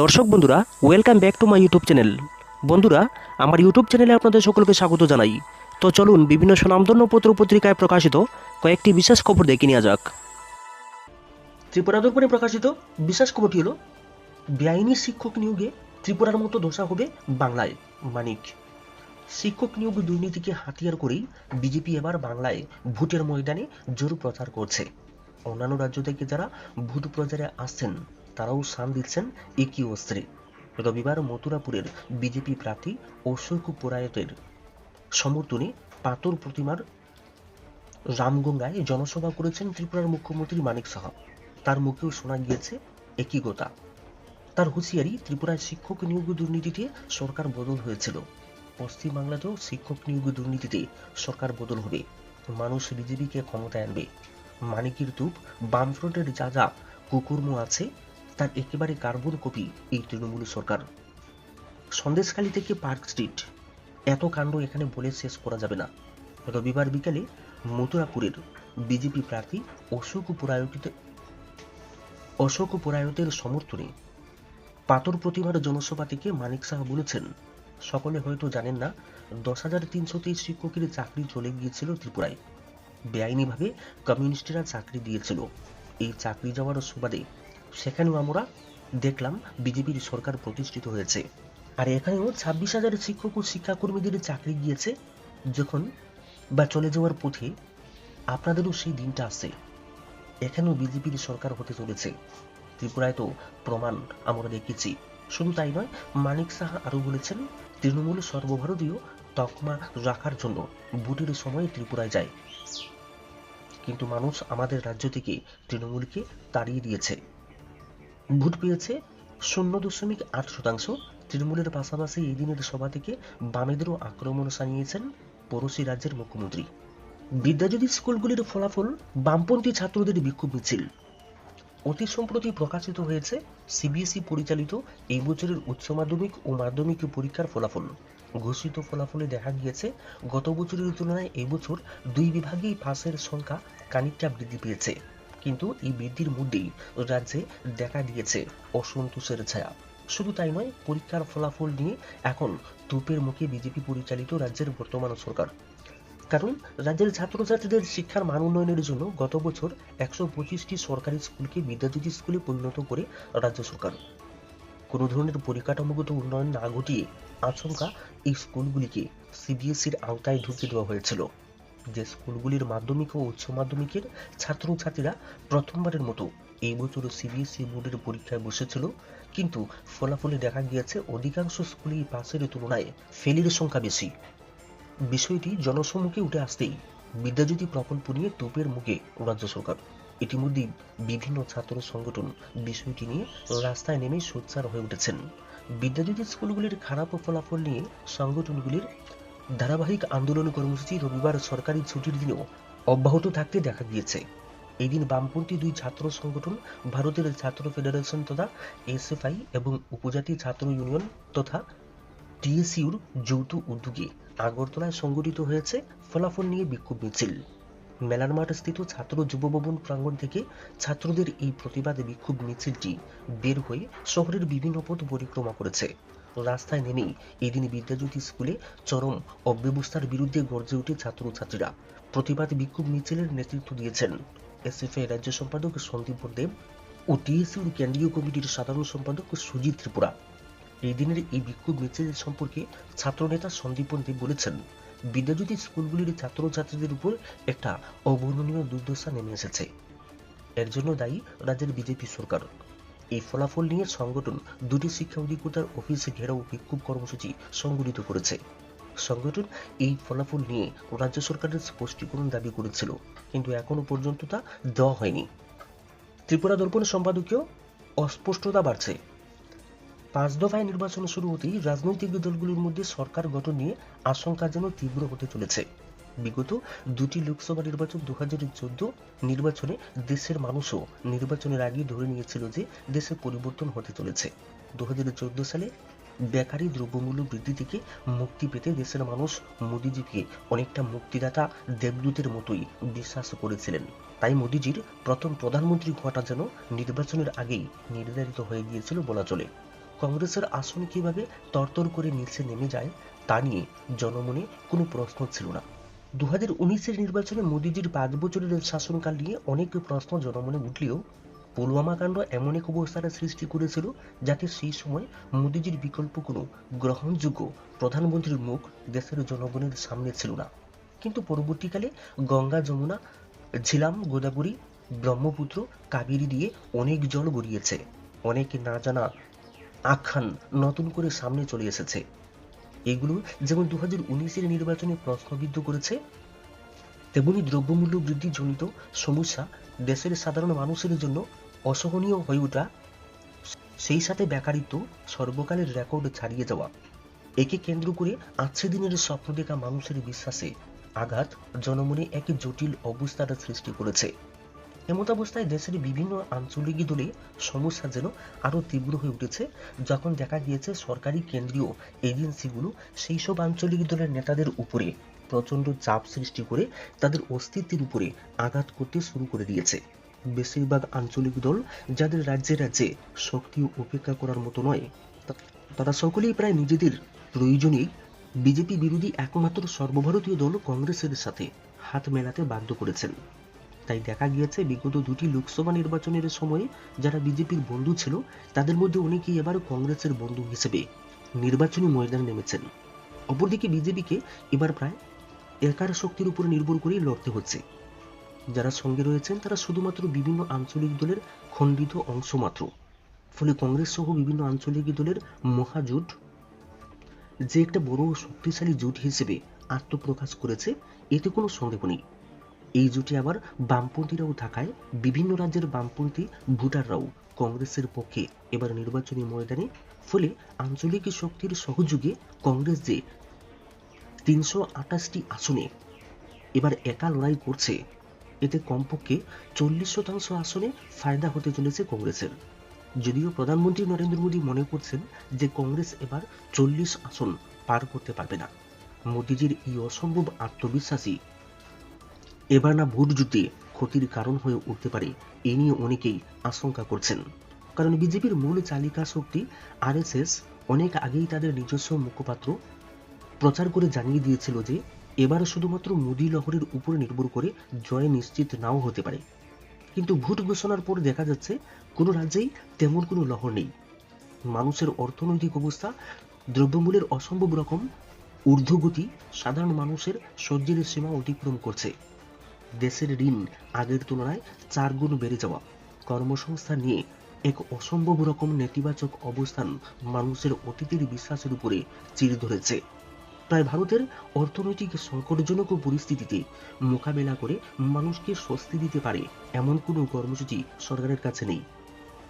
দর্শক বন্ধুরা welcome back to my YouTube channel বন্ধুরা, আমার ইউটিউব চ্যানেলে আপনাদের সকলকে স্বাগত জানাই। তো চলুন বিভিন্ন সুনামধন্য পত্র পত্রিকায় প্রকাশিত কয়েকটি বিশেষ খবর দেখে নেওয়া যাক। ত্রিপুরা দর্পণে প্রকাশিত বিশেষ খবরটি হলো, বেআইনি শিক্ষক নিয়োগে ত্রিপুরার মতো দশা হবে বাংলায়, মানিক। শিক্ষক নিয়োগ দুর্নীতিকে হাতিয়ার করেই বিজেপি এবার বাংলায় ভোটের ময়দানে জোর প্রচার করছে। অন্যান্য রাজ্য থেকে যারা ভোট প্রচারে আসছেন তারাও সান দিচ্ছেন একই অস্ত্রে রবিবার মথুরাপুরের বিজেপি প্রার্থী অশোক পোরায়তের সমর্থনে পাতর প্রতিমার রামগঙ্গায় জনসভা করেছেন ত্রিপুরার মুখ্যমন্ত্রী মানিক সাহা। তার মুখেও শোনা গিয়েছে একই কথা তার হুঁশিয়ারি, ত্রিপুরায় শিক্ষক নিয়োগ দুর্নীতিতে সরকার বদল হয়েছিল। পশ্চিমবাংলাতেও শিক্ষক নিয়োগ দুর্নীতিতে সরকার বদল হবে। মানুষ বিজেপিকে ক্ষমতায় আনবে। মানিকের তুপ বামফ্রন্টের যা যা কুকুর্ম আছে তার একেবারে কার্বন কপি এই তৃণমূল সরকার। সন্দেশখালী থেকে পার্ক স্ট্রিট। এত কাণ্ড এখানে বলে শেষ করা যাবে না। রবিবার বিকালে মথুরাপুরের বিজেপি প্রার্থী অশোক পুরায়তিতে অশোক পুরায়তের সমর্থনে পাথর প্রতিমার জনসভা থেকে মানিক সাহা বলেছেন, সকলে হয়তো জানেন না, দশ হাজার তিনশো তেইশ শিক্ষকের চাকরি চলে গিয়েছিল ত্রিপুরায়। বেআইনিভাবে কমিউনিস্টরা চাকরি দিয়েছিল। এই চাকরি যাওয়ার সুবাদে সেখানেও আমরা দেখলাম বিজেপির সরকার প্রতিষ্ঠিত হয়েছে। আর এখানেও ছাব্বিশ হাজার শিক্ষক ও শিক্ষাকর্মীদের চাকরি গিয়েছে যখন বা চলে যাওয়ার পথে আপনাদেরও সেই দিনটা আসছে এখানেও বিজেপির সরকার হতে চলেছে। ত্রিপুরায় তো প্রমাণ আমরা দেখেছি। শুধু তাই নয়, মানিক সাহা আরও বলেছেন, তৃণমূল সর্বভারতীয় তকমা রাখার জন্য ভোটের সময় ত্রিপুরায় যায়। কিন্তু মানুষ আমাদের রাজ্য থেকে তৃণমূলকে তাড়িয়ে দিয়েছে। ভোট পেয়েছে শূন্য দশমিক আট শতাংশ। তৃণমূলের পাশাপাশি এই দিনের সভা থেকে বামেদেরও আক্রমণ সানিয়েছেন পড়োশি রাজ্যের মুখ্যমন্ত্রী। বিদ্যাজ্যোতি স্কুলগুলির ফলাফল বামপন্থী ছাত্রদের বিক্ষোভ মিছিল। অতি সম্প্রতি প্রকাশিত হয়েছে সিবিএসই পরিচালিত এই বছরের উচ্চ মাধ্যমিক ও মাধ্যমিক পরীক্ষার ফলাফল। ঘোষিত ফলাফলে দেখা গিয়েছে, গত বছরের তুলনায় এবছর দুই বিভাগেই পাসের সংখ্যা খানিকটা বৃদ্ধি পেয়েছে। কিন্তু এই বৃদ্ধির মধ্যেই রাজ্যে দেখা দিয়েছে অসন্তোষের ছায়া। শুধু তাই নয়, পরীক্ষার ফলাফল নিয়ে এখন তুপের মুখে বিজেপি পরিচালিত রাজ্যের বর্তমান সরকার। কারণ রাজ্যের ছাত্রছাত্রীদের শিক্ষার মান উন্নয়নের জন্য গত বছর একশো পঁচিশটি সরকারি স্কুলকে বিদ্যাজ্যোতি স্কুলে পরিণত করে রাজ্য সরকার। কোনো ধরনের পরিকাঠামোগত উন্নয়ন না ঘটিয়ে আচমকা এই স্কুলগুলিকে সিবিএসইর আওতায় ঢুকিয়ে দেওয়া হয়েছিল। যে স্কুলগুলির মাধ্যমিক ও উচ্চ মাধ্যমিকের ছাত্রছাত্রীরা প্রথমবারের মতো এই বছর সিবিএসই বোর্ডের পরীক্ষায় বসেছিল। কিন্তু ফলাফলে দেখা গিয়েছে, অধিকাংশ স্কুলেই পাসের তুলনায় ফেলির সংখ্যা বেশি। বিষয়টি জনসম্মুখে উঠে আসতেই বিদ্যাজ্যোতি প্রকল্প নিয়ে তোপের মুখে রাজ্য সরকার। ইতিমধ্যেই বিভিন্ন ছাত্র সংগঠন বিষয়টি নিয়ে রাস্তায় নেমে সোচ্চার হয়ে উঠেছেন। বিদ্যাজ্যোতি স্কুলগুলির খারাপ ফলাফল নিয়ে সংগঠনগুলির ধারাবাহিক আন্দোলন কর্মসূচি রবিবার সরকারি ছুটির দিনেও অব্যাহত থাকতে দেখা গিয়েছে এদিন বামপন্থী দুই ছাত্র সংগঠন, ভারতের ছাত্র ফেডারেশন তথা এসএফআই এবং উপজাতি ছাত্র ইউনিয়ন তথা টিএসইউর যৌথ উদ্যোগে আগরতলায় সংগঠিত হয়েছে ফলাফল নিয়ে বিক্ষোভ মিছিল। মেলার মাঠ স্থিত ছাত্র যুব ভবন প্রাঙ্গণ থেকে ছাত্রদের এই প্রতিবাদ বিক্ষোভ মিছিলটি বের হয়ে শহরের বিভিন্ন পথ পরিক্রমা করেছে। রাস্তায় নেমেই এদিন বিদ্যাজ্যোতি স্কুলে চরম অব্যবস্থার বিরুদ্ধে গর্জে উঠে ছাত্রছাত্রীরা। প্রতিবাদ বিক্ষোভ মিছিলের নেতৃত্ব দিয়েছেন। এসএফআই রাজ্য সম্পাদক সন্দীপ দেব ও টিএসইউর কেন্দ্রীয় কমিটির সাধারণ সম্পাদক সুজিত ত্রিপুরা। এই দিনের এই বিক্ষোভ মিছিল সম্পর্কে ছাত্রনেতা সন্দীপন দেব বলেছেন, বিদ্যাজ্যোতি স্কুলগুলির ছাত্রছাত্রীদের উপর একটা অবর্ণনীয় দুর্দশা নেমে এসেছে। এর জন্য দায়ী রাজ্যের বিজেপি সরকার। এই ফলাফল নিয়ে সংগঠন দুটি শিক্ষা অধিকর্তার অফিসে ঘেরাও বিক্ষোভ কর্মসূচি সংগঠিত করেছে। সংগঠন এই ফলাফল নিয়ে রাজ্য সরকারের স্পষ্টীকরণ দাবি করেছিল, কিন্তু এখনও পর্যন্ত তা দেওয়া হয়নি। ত্রিপুরা দর্পণ সম্পাদকীয় অস্পষ্টতা বাড়ছে। পাঁচ দফায় নির্বাচন শুরু হতেই রাজনৈতিক দলগুলোর মধ্যে সরকার গঠন নিয়ে আশঙ্কা যেন তীব্র হতে চলেছে। বিগত দুটি লোকসভা নির্বাচন দু চোদ্দ নির্বাচনে দেশের মানুষও নির্বাচনের আগে ধরে নিয়েছিল যে দেশে পরিবর্তন হতে চলেছে। দু হাজার চোদ্দ সালে বেকারি দ্রব্যমূল্য বৃদ্ধি থেকে মুক্তি পেতে দেশের মানুষ মোদিজিকে অনেকটা মুক্তিদাতা দেবদূতের মতোই বিশ্বাস করেছিলেন। তাই মোদিজির প্রথম প্রধানমন্ত্রী হওয়াটা যেন নির্বাচনের আগেই নির্ধারিত হয়ে গিয়েছিল বলা চলে। কংগ্রেসের আসন কীভাবে তরতর করে নিচে নেমে যায় তা নিয়ে জনমনে কোনো প্রশ্ন ছিল না। দু হাজার উনিশের নির্বাচনে মোদীজির পাঁচ বছরের শাসনকাল নিয়ে অনেক প্রশ্ন জনমনে উঠলেও পুলওয়ামা কাণ্ড এমন এক অবস্থার সৃষ্টি করেছিল যাতে সেই সময় মোদীজির বিকল্প কোনো গ্রহণযোগ্য প্রধানমন্ত্রীর মুখ দেশের জনগণের সামনে ছিল না। কিন্তু পরবর্তীকালে গঙ্গা যমুনা, ঝিলাম, গোদাবরী, ব্রহ্মপুত্র, কাবেরী দিয়ে অনেক জল গড়িয়েছে। অনেক না জানা আখ্যান নতুন করে সামনে চলে এসেছে। এগুলো যেমন দু হাজার উনিশের নির্বাচনে প্রশ্নবিদ্ধ করেছে, তেমনি দ্রব্যমূল্য বৃদ্ধি জনিত সমস্যা দেশের সাধারণ মানুষের জন্য অসহনীয় হয়ে ওঠা, সেই সাথে বেকারিত্ব সর্বকালের রেকর্ড ছাড়িয়ে যাওয়া। একে কেন্দ্র করে আজকে দিনের স্বপ্ন দেখা মানুষের বিশ্বাসে আঘাত, জনমনে এক জটিল অবস্থার সৃষ্টি করেছে। এমত অবস্থায় দেশের বিভিন্ন আঞ্চলিক দলে সমস্যা যেন আরও তীব্র হয়ে উঠেছে। যখন দেখা গিয়েছে সরকারি কেন্দ্রীয় এজেন্সিগুলো সেই সব আঞ্চলিক দলের নেতাদের উপরে প্রচণ্ড চাপ সৃষ্টি করে তাদের অস্তিত্বের উপরে আঘাত করতে শুরু করে দিয়েছে। বেশিরভাগ আঞ্চলিক দল যাদের রাজ্যে রাজ্যে শক্তি উপেক্ষা করার মতো নয় তারা সকলেই প্রায় নিজেদের প্রয়োজনেই বিজেপি বিরোধী একমাত্র সর্বভারতীয় দল কংগ্রেসের সাথে হাত মেলাতে বাধ্য করেছেন। তাই দেখা গিয়েছে বিগত দুটি লোকসভা নির্বাচনের সময়ে যারা বিজেপির বন্ধু ছিল, তাদের মধ্যে অনেকেই এবার কংগ্রেসের বন্ধু হিসেবে নির্বাচনী ময়দানে নেমেছেন। অপরদিকে বিজেপিকে এবার প্রায় একার শক্তির উপর নির্ভর করেই লড়তে হচ্ছে। যারা সঙ্গে রয়েছেন, তারা শুধুমাত্র বিভিন্ন আঞ্চলিক দলের খণ্ডিত অংশ মাত্র। ফলে কংগ্রেস সহ বিভিন্ন আঞ্চলিক দলের মহাজোট, যে একটা বড় শক্তিশালী জোট হিসেবে আত্মপ্রকাশ করেছে, এতে কোনো সন্দেহ নেই। এই জোটে আবার বামপন্থীরাও থাকায় বিভিন্ন রাজ্যের বামপন্থী ভোটাররাও কংগ্রেসের পক্ষে এবার নির্বাচনী ময়দানে। ফলে আঞ্চলিক শক্তির সহযোগে কংগ্রেস যে তিনশো আঠাশটি আসনে এবার একা লড়াই করছে, এতে কমপক্ষে চল্লিশ শতাংশ আসনে ফায়দা হতে চলেছে কংগ্রেসের। যদিও প্রধানমন্ত্রী নরেন্দ্র মোদী মনে করছেন যে কংগ্রেস এবার চল্লিশ আসন পার করতে পারবে না। মোদীজির এই অসম্ভব আত্মবিশ্বাসী এবার না ভোট জুটে ক্ষতির কারণ হয়ে উঠতে পারে, এ নিয়ে অনেকেই আশঙ্কা করছেন। কারণ বিজেপির মূল চালিকা শক্তি আরএসএস অনেক আগেই তাদের নিজস্ব মুখপাত্র প্রচার করে জানিয়ে দিয়েছিল যে, এবার শুধুমাত্র মোদী লহরের উপর নির্ভর করে জয় নিশ্চিত নাও হতে পারে। কিন্তু ভোট ঘোষণার পর দেখা যাচ্ছে, কোনো রাজ্যেই তেমন কোনো লহর নেই। মানুষের অর্থনৈতিক অবস্থা, দ্রব্যমূল্যের অসম্ভব রকম, ঊর্ধ্বগতি সাধারণ মানুষের সহ্যের সীমা অতিক্রম করছে। দেশের ঋণ আগের তুলনায় চার গুণ বেড়ে যাওয়া। কর্মসংস্থান নিয়ে এক অসম্ভব রকম নেতিবাচক অবস্থান মানুষের অতীতের বিশ্বাসের উপরে চির ধরেছে। তাই ভারতের অর্থনৈতিক সংকটজনক পরিস্থিতিতে মোকাবেলা করে মানুষকে স্বস্তি দিতে পারে এমন কোনো কর্মসূচি সরকারের কাছে নেই।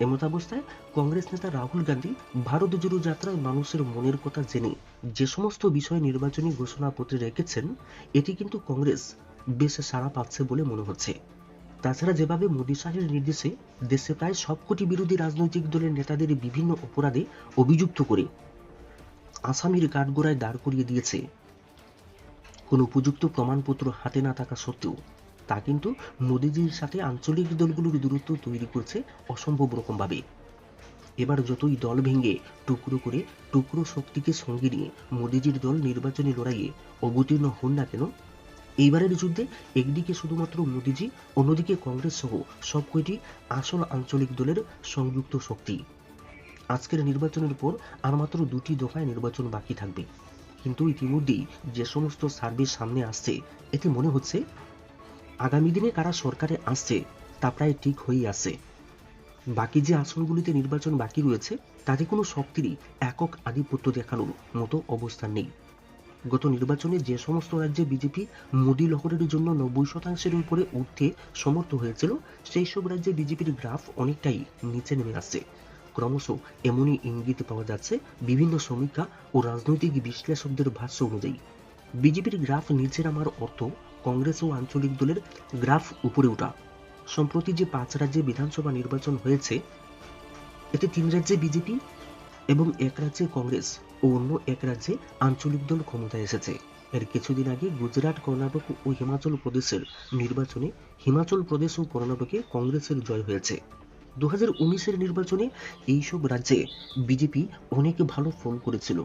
এমতাবস্থায় কংগ্রেস নেতা রাহুল গান্ধী ভারত জোড়ো যাত্রায় মানুষের মনের কথা জেনে যে সমস্ত বিষয় নির্বাচনী ঘোষণাপত্রে রেখেছেন, এটি কিন্তু কংগ্রেস বেশ সাড়া পাচ্ছে বলে মনে হচ্ছে। তাছাড়া যেভাবে মোদী শাহের নির্দেশে দেশে প্রায় সবকটি বিরোধী রাজনৈতিক দলের নেতাদের বিভিন্ন অপরাধে অভিযুক্ত করে আসামির কাঠগোড়ায় দাঁড় করিয়ে দিয়েছে। কোনো উপযুক্ত প্রমাণপত্র হাতে না থাকা সত্ত্বেও তা কিন্তু মোদীজির সাথে আঞ্চলিক দলগুলোর দূরত্ব তৈরি করছে অসম্ভব রকমভাবে। এবার যতই দল ভেঙে টুকরো করে টুকরো শক্তিকে সঙ্গে নিয়ে মোদীজির দল নির্বাচনী লড়াইয়ে অবতীর্ণ হন না কেন এইবারের যুদ্ধে একদিকে শুধুমাত্র মোদীজি, অন্যদিকে কংগ্রেস সহ সব কয়টি আসল আঞ্চলিক দলের সংযুক্ত শক্তি। আজকের নির্বাচনের পর আর মাত্র দুটি দফায় নির্বাচন বাকি থাকবে। কিন্তু ইতিমধ্যেই যে সমস্ত সার্ভে সামনে আসছে, এতে মনে হচ্ছে আগামী দিনে কারা সরকারে আসছে, তা প্রায় ঠিক হয়েই আছে। বাকি যে আসনগুলিতে নির্বাচন বাকি রয়েছে, তাতে কোনো শক্তিরই একক আধিপত্য দেখানোর মতো অবস্থান নেই। গত নির্বাচনে যে সমস্ত রাজ্যে বিজেপি মোদী লহরের জন্য নব্বই শতাংশের উপরে উঠতে সমর্থ হয়েছিল, সেই সব রাজ্যে বিজেপির গ্রাফ অনেকটাই নিচে নেমে আসছে। ক্রমশ এমনই ইঙ্গিত পাওয়া যাচ্ছে বিভিন্ন সমীক্ষা ও রাজনৈতিক বিশ্লেষকদের ভাষ্য অনুযায়ী। বিজেপির গ্রাফ নিচে নামার অর্থ কংগ্রেস ও আঞ্চলিক দলের গ্রাফ উপরে ওঠা। সম্প্রতি যে পাঁচ রাজ্যে বিধানসভা নির্বাচন হয়েছে, এতে তিন রাজ্যে বিজেপি এবং এক রাজ্যে কংগ্রেস। ও অন্য এক রাজ্যে আঞ্চলিক দল ক্ষমতায় এসেছে। এর কিছুদিন আগে গুজরাট, কর্ণাটক ও হিমাচল প্রদেশের নির্বাচনে হিমাচল প্রদেশ ও কর্ণাটকে কংগ্রেসের জয় হয়েছে। দু হাজার নির্বাচনে এইসব রাজ্যে বিজেপি অনেক ভালো ফল করেছিল।